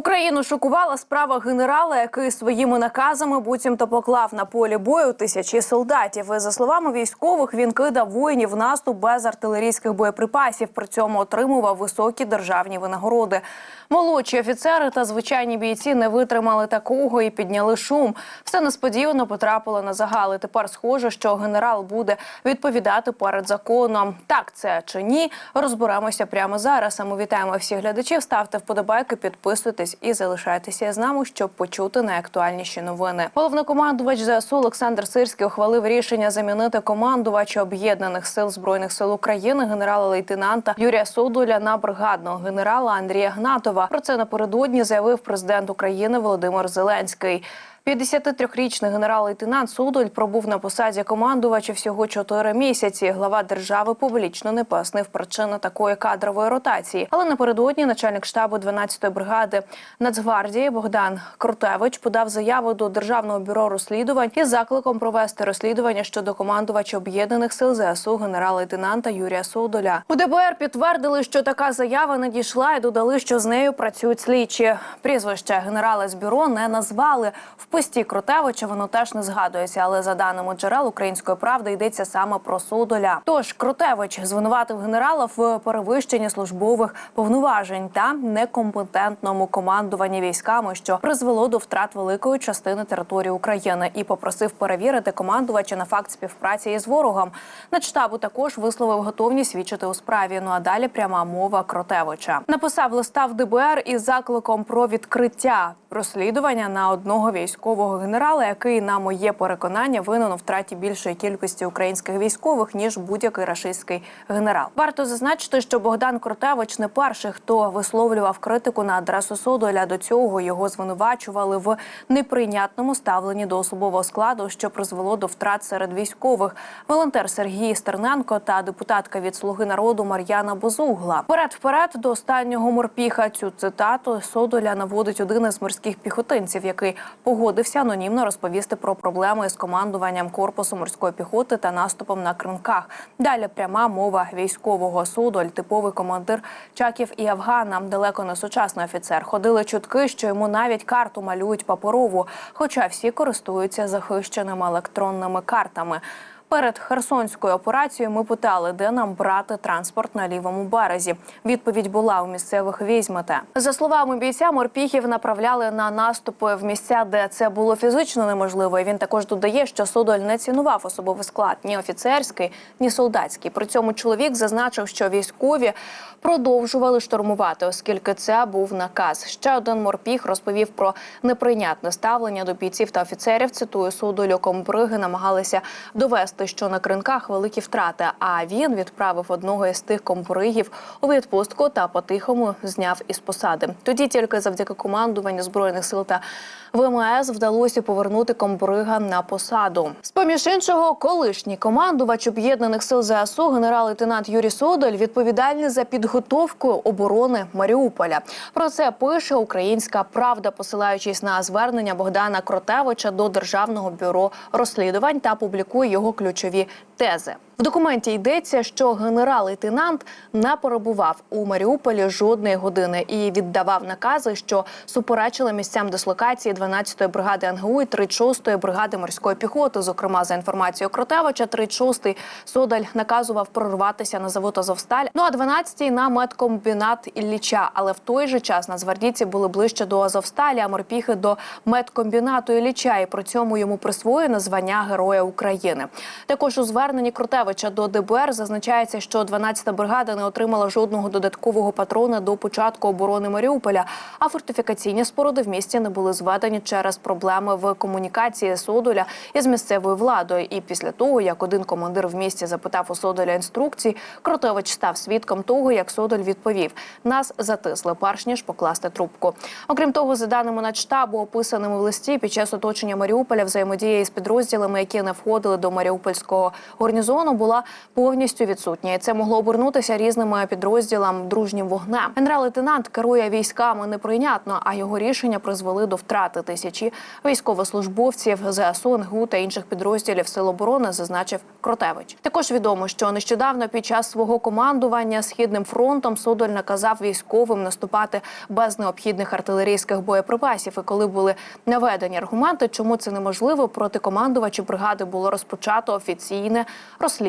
Україну шокувала справа генерала, який своїми наказами буцімто поклав на полі бою тисячі солдатів. За словами військових, він кидав воїнів наступ без артилерійських боєприпасів. При цьому отримував високі державні винагороди. Молодші офіцери та звичайні бійці не витримали такого і підняли шум. Все несподівано потрапило на загали. Тепер схоже, що генерал буде відповідати перед законом. Так це чи ні? Розберемося прямо зараз. А ми вітаємо всіх глядачів. Ставте вподобайки, підписуйтесь і залишайтеся з нами, щоб почути найактуальніші новини. Головнокомандувач ЗСУ Олександр Сирський ухвалив рішення замінити командувача об'єднаних сил збройних сил України генерала-лейтенанта Юрія Судуля на бригадного генерала Андрія Гнатова. Про це напередодні заявив президент України Володимир Зеленський. 53-річний генерал-лейтенант Судоль пробув на посаді командувача всього 4 місяці. Глава держави публічно не пояснив причини такої кадрової ротації. Але напередодні начальник штабу 12-ї бригади Нацгвардії Богдан Крутевич подав заяву до державного бюро розслідувань із закликом провести розслідування щодо командувача об'єднаних сил ЗСУ генерал-лейтенанта Юрія Судоля. У ДБР підтвердили, що така заява надійшла, і додали, що з нею працюють слідчі. Прізвище генерала з бюро не назвали. В пості Крутевича воно теж не згадується, але за даними джерел української правди йдеться саме про Судоля. Тож Крутевич звинуватив генерала в перевищенні службових повноважень та некомпетентному командуванні військами, що призвело до втрат великої частини території України, і попросив перевірити командувача на факт співпраці із ворогом. Начштабу також висловив готовність свідчити у справі. Ну а далі пряма мова Кротевича написав листа в ДБР із закликом про відкриття розслідування на одного військового генерала, який на моє переконання винен у втраті більшої кількості українських військових ніж будь-який рашистський генерал. Варто зазначити, що Богдан Кротевич не перший, хто висловлював критику на адресу Содоля. До цього його звинувачували в неприйнятному ставленні до особового складу, що призвело до втрат серед військових. Волонтер Сергій Стерненко та депутатка від Слуги народу Мар'яна Бозугла. Вперед вперед до останнього морпіха цю цитату Содоля наводить один із морських піхотинців, який погодився анонімно розповісти про проблеми з командуванням корпусу морської піхоти та наступом на кринках. Далі пряма мова військового Судоль, типовий командир Чаків і Афгана, далеко не сучасний офіцер. Ходили чутки, що йому навіть карту малюють паперову, хоча всі користуються захищеними електронними картами. Перед Херсонською операцією ми питали, де нам брати транспорт на лівому березі. Відповідь була у місцевих візьмете. За словами бійця, морпіхів направляли на наступи в місця, де це було фізично неможливо. І Він також додає, що Судоль не цінував особовий склад ні офіцерський, ні солдатський. При цьому чоловік зазначив, що військові продовжували штурмувати, оскільки це був наказ. Ще один морпіх розповів про неприйнятне ставлення до бійців та офіцерів. Цитую Судолю комбриги намагалися довести, що на кринках великі втрати. А він відправив одного із тих комбригів у відпустку та по-тихому зняв із посади. Тоді тільки завдяки командуванню збройних сил та ВМС вдалося повернути комбрига на посаду. З поміж іншого, колишній командувач об'єднаних сил ЗСУ генерал-лейтенант Юрій Содоль відповідальний за підготовку оборони Маріуполя. Про це пише Українська Правда, посилаючись на звернення Богдана Кротевича до державного бюро розслідувань та публікує його ключові тези. В документі йдеться, що генерал-лейтенант не перебував у Маріуполі жодної години і віддавав накази, що суперечили місцям дислокації 12-ї бригади НГУ і 36-ї бригади морської піхоти. Зокрема, за інформацією Кротевича, 36-й Содаль наказував прорватися на завод Азовсталь. Ну а 12-й на медкомбінат Ілліча. Але в той же час нацгвардійці були ближче до Азовсталі, а морпіхи до медкомбінату Ілліча. І при цьому йому присвоєно звання Героя України. Також у зверненні Кротевича до ДБР зазначається, що 12-та бригада не отримала жодного додаткового патрона до початку оборони Маріуполя. А фортифікаційні споруди в місті не були зведені через проблеми в комунікації Содоля із місцевою владою. І після того, як один командир в місті запитав у Содоля інструкцій, Кротевич став свідком того, як Содоль відповів: нас затисли перш ніж покласти трубку. Окрім того, за даними Начштабу, описаними в листі під час оточення Маріуполя взаємодія із підрозділами, які не входили до Маріупольського гарнізону, була повністю відсутня, і це могло обернутися різними підрозділами дружнім вогнем. Генерал-лейтенант керує військами неприйнятно, а його рішення призвели до втрати тисячі військовослужбовців ЗСУ, НГУ та інших підрозділів Сил оборони, зазначив Кротевич. Також відомо, що нещодавно під час свого командування східним фронтом Содоль наказав військовим наступати без необхідних артилерійських боєприпасів. І коли були наведені аргументи, чому це неможливо, проти командувачів бригади було розпочато офіційне розслідування.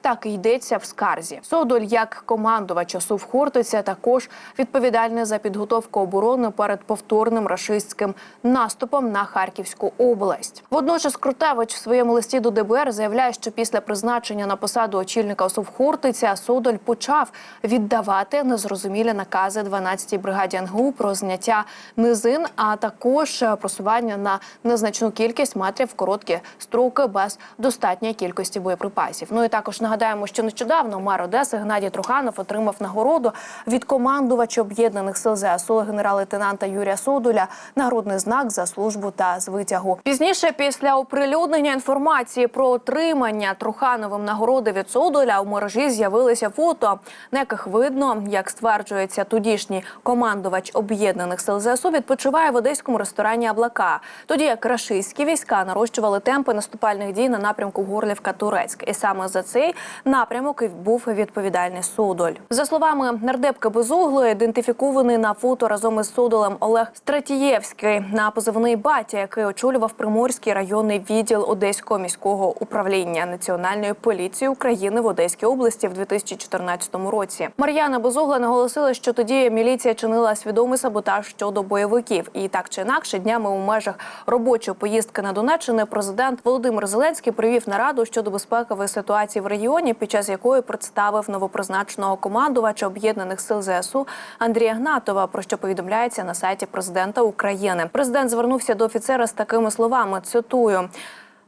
Так і йдеться в скарзі. Содоль, як командувач ОСУВ Хортиця, також відповідальний за підготовку оборони перед повторним рашистським наступом на Харківську область. Водночас Крутевич в своєму листі до ДБР заявляє, що після призначення на посаду очільника ОСУВ Хортиця Содоль почав віддавати незрозумілі накази 12-й бригаді НГУ про зняття низин, а також е, просування на незначну кількість метрів в короткі строки без достатньої кількості боєприпасів. Ну і також нагадаємо, що нещодавно мер Одеси Геннадій Труханов отримав нагороду від командувача об'єднаних сил ЗСУ генерал-лейтенанта Юрія Содоля нагрудний знак за службу та з витягу. Пізніше, після оприлюднення інформації про отримання Трухановим нагороди від Содоля, у мережі з'явилися фото, на яких видно, як стверджується тодішній командувач об'єднаних сил ЗСУ відпочиває в одеському ресторані Аблака. Тоді як рашистські війська нарощували темпи наступальних дій на напрямку Горлівка-Турецьк, і саме за цей напрямок і був відповідальний Содоль. За словами нардепки Безуглої, ідентифікований на фото разом із Содолем Олег Стратієвський на позивний батя, який очолював Приморський районний відділ Одеського міського управління Національної поліції України в Одеській області в 2014 році. Мар'яна Безугла наголосила, що тоді міліція чинила свідомий саботаж щодо бойовиків, і так чи інакше, днями у межах робочої поїздки на Донеччини президент Володимир Зеленський провів нараду щодо безпекової ситуації в регіоні, під час якої представив новопризначеного командувача об'єднаних сил ЗСУ Андрія Гнатова. Про що повідомляється на сайті президента України. Президент звернувся до офіцера з такими словами: цитую.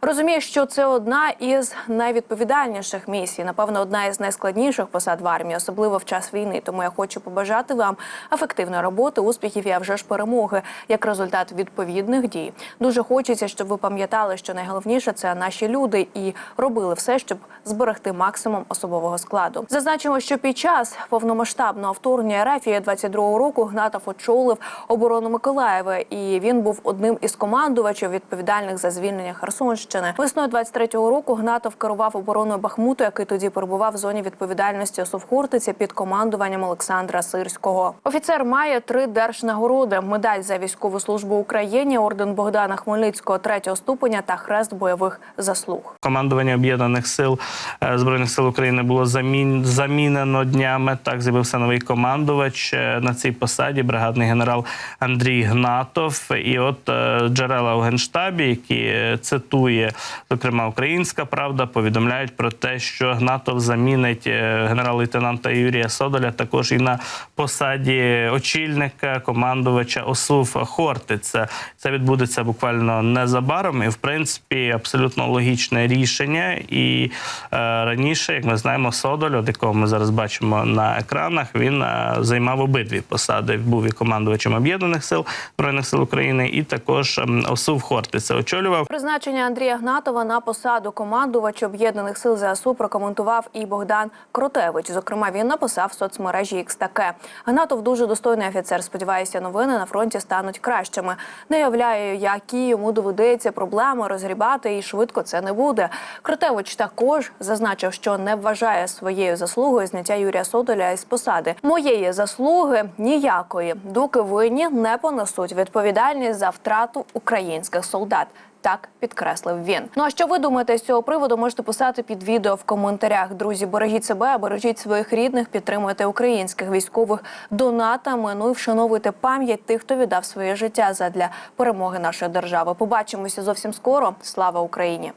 Розумію, що це одна із найвідповідальніших місій, напевно, одна із найскладніших посад в армії, особливо в час війни. Тому я хочу побажати вам ефективної роботи, успіхів і а вже ж перемоги як результат відповідних дій. Дуже хочеться, щоб ви пам'ятали, що найголовніше це наші люди і робили все, щоб зберегти максимум особового складу. Зазначимо, що під час повномасштабного вторгнення РФ 22 року Гнатов очолив оборону Миколаєва, і він був одним із командувачів відповідальних за звільнення Херсонщини. Весною 23-го року Гнатов керував обороною Бахмуту, який тоді перебував в зоні відповідальності Совхортиця під командуванням Олександра Сирського. Офіцер має три держнагороди: медаль за військову службу Україні, орден Богдана Хмельницького третього ступеня та хрест бойових заслуг. Командування об'єднаних сил е, збройних сил України було замін... замінено днями. Так з'явився новий командувач е, на цій посаді, бригадний генерал Андрій Гнатов. І от е, джерела у генштабі, які е, цитує зокрема Українська Правда, повідомляють про те, що Гнатов замінить е, генерал-лейтенанта Юрія Содоля також і на посаді очільника командувача ОСУФ Хортиця. Це відбудеться буквально незабаром, і в принципі абсолютно логічне рішення. І е, раніше, як ми знаємо, Содоль, от якого ми зараз бачимо на екранах, він е, займав обидві посади. Був і командувачем об'єднаних сил збройних сил України, і також ем, ОСУВ Хортиця очолював. Призначення Андрія Гнатова на посаду командувача об'єднаних сил ЗСУ прокоментував і Богдан Кротевич. Зокрема, він написав в соцмережі X таке. Гнатов дуже достойний офіцер. Сподіваюся, новини на фронті стануть кращими. Не являю, які йому доведеться проблеми розгрібати, і швидко це не буде. Кротевич також зазначив, що не вважає своєю заслугою зняття Юрія Содоля із посади. Моєї заслуги ніякої, доки винні не понесуть відповідальність за втрату українських солдат. Так підкреслив він. Ну а що ви думаєте з цього приводу? Можете писати під відео в коментарях. Друзі, бережіть себе, бережіть своїх рідних, підтримуйте українських військових донатами. Ну і вшановуйте пам'ять тих, хто віддав своє життя задля перемоги нашої держави. Побачимося зовсім скоро. Слава Україні!